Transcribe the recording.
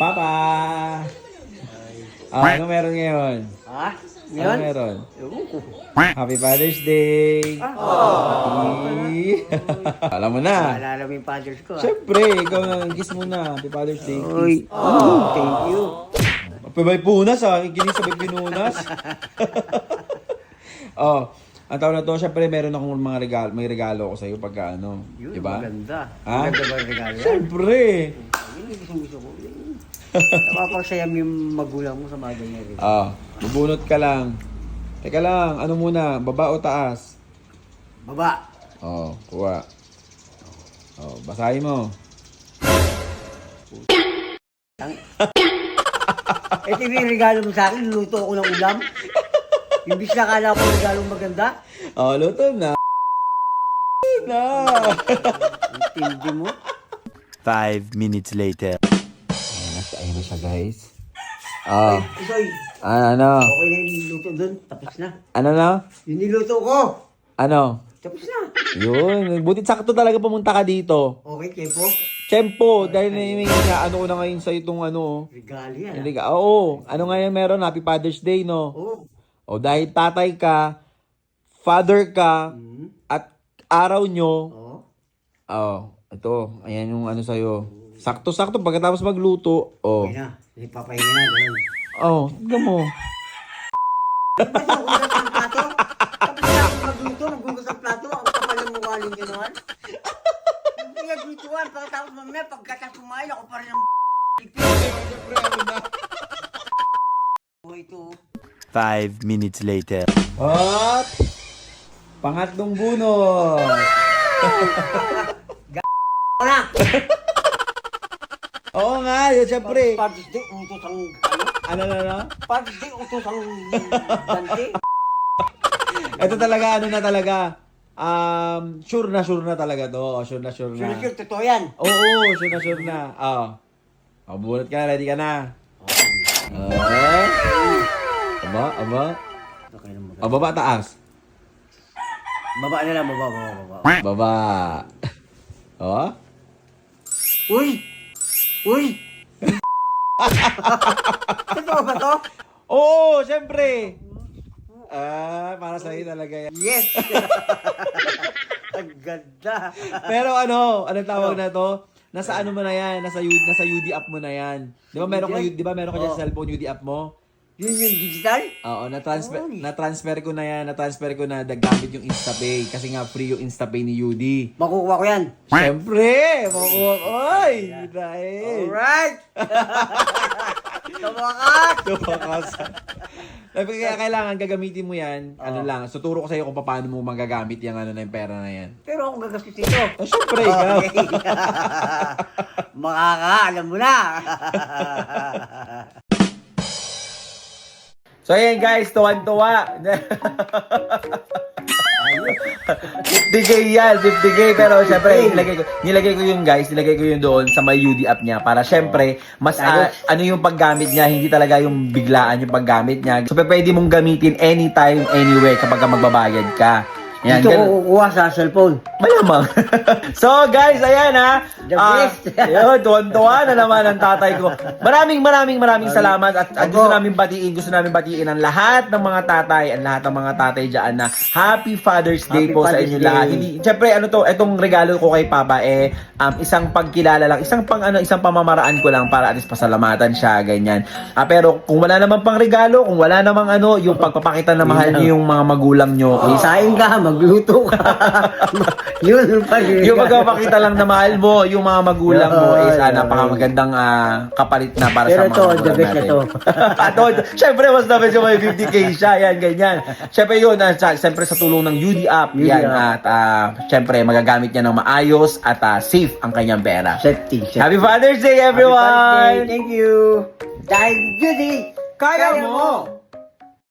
Papa! Ah, ano meron ngayon? Ha? Ano Ngayon? meron? Ewan ko. Happy Father's Day! Happy- Alam mo na. Maalala mo yung fathers ko ah. Siyempre, ikaw na kiss muna. Happy Father's Day. Uy. Oh, thank you. Pabay punas ah. Kikinig sabay pinunas. oh, ang taon na to, syempre meron akong mga regalo, may regalo ako sa iyo pagka ano, Yun, 'di ba? maganda. Ha? Maganda ba yung regalo yan? Syempre. Yun yung gusto gusto ko. Napapagsayam yung magulang mo sa mga ganyan rin. Ah, bubunot ka lang. Teka lang, ano muna, baba o taas? Baba. Oh, kuha. Oh, basahin mo. Ito yung regalo mo sa akin, luto ako ng ulam. Imbis na kala ko regalo maganda, Oh, luto na. na. ang tindi mo. Five minutes later. Ayan na, ayan na siya guys. Oh, Isoy, ah, ano? okay na yung luto dun. Tapos na. Ano na? Yung niluto ko. Ano? Tapos na. Yun, butit sakto talaga pumunta ka dito. Okay, Kepo. Tempo, dahil na yung ano ko na ngayon sa itong ano. Regalo yan. Hindi ka, oo, ano ngayon meron? Happy Father's Day, no? Oo. O dahil tatay ka, father ka, Hmm. at araw nyo, Oo. oh, ito, ayan yung ano sa'yo. Sakto-sakto, pagkatapos magluto, oh, Okay na. Hindi papahinga na. Ganun. oh, tignan mo. Nagugas ang plato? Tapos na ako magluto, nagugas ang plato. Ang kapal ng mukha ninyo naman. Naglutuan. Pagkatapos mamaya, pagkatapos kumain, ako pa rin ang Oh, ito. Five minutes later. At, pangatlong bunot. Wala! Oo nga, yun, syempre. Father's Day, utos ang, ano? Ano na na? Father's Day, utos ang dante. Ito talaga, ano na talaga. Um, sure na sure na talaga to. Sure na sure Sure, na. sure, totoo yan. Oo, sure na sure na. Ah. Oh. bunot ka na, ready ka na. Ah. Aba, aba. Okay Ah, baba, taas. Baba na lang, baba, baba, baba. Baba. Oh? Uy! Uy! Totoo ba to? Oo, syempre. Ah, para sa iyo talaga yan. Yes! Ang ganda. Pero ano, anong tawag na to? Nasa ano mo na yan? Nasa UD, nasa UD app mo na yan. 'Di ba meron ka UD? 'di ba meron ka dyan sa cellphone UD app mo? Yun yung digital? Oo, na-transfer, Holy. na-transfer ko na yan, na-transfer ko na gamit yung InstaPay kasi nga free yung InstaPay ni UD. Makukuha ko yan. Siyempre! Makuha ko! Ay! Dahil! Alright! Kabakat! Tumakas. Sabi kaya kailangan gagamitin mo yan. Ano lang, tuturo ko sa iyo kung paano mo magagamit yung ano na yung pera na yan. Pero ako gagastos dito. Oh, syempre, ikaw. Makaka, alam mo na. So ayan guys, tuwan-tuwa. 50k yan, 50k. Pero syempre, nilagay ko, nilagay ko yun guys, nilagay ko yun doon sa may UD app niya para syempre, mas ah, ano yung paggamit niya, hindi talaga yung biglaan yung paggamit niya. So pwede mong gamitin anytime, anywhere kapag ka magbabayad ka. Yan, Dito ko ganun- kukuha sa cellphone. Malamang. so guys, ayan ha. The Ah, best. yun, tuwan-tuwa na naman ang tatay ko. Maraming maraming maraming salamat at, at gusto Ako. namin batiin, gusto namin batiin ang lahat ng mga tatay, ang lahat ng mga tatay diyan na Happy Father's Day Happy po sa Father's inyo Day. lahat. Hindi, syempre ano to, etong regalo ko kay Papa eh um, isang pagkilala lang, isang pang ano, isang pamamaraan ko lang para at least pasalamatan siya ganyan. Ah, pero kung wala namang pang regalo, kung wala namang ano, yung pagpapakita na mahal niyo yung mga magulang niyo, is Isain ka, magluto ka. Yun pa rin. yung magpapakita lang na mahal mo, yung mga magulang mo is ah, napakamagandang ah, kapalit na para Pero sa mga to, the magulang best na natin. to. Ato, syempre mas the best yung may 50k siya, yan, ganyan. Syempre yun, ah, sa, syempre sa tulong ng UD app, UD yan, app. at ah, syempre magagamit niya ng maayos at ah, safe ang kanyang pera. Safety. safety. Happy Father's Day, Happy everyone! Father's Day. Thank you. Dahil Judy, Kaya mo!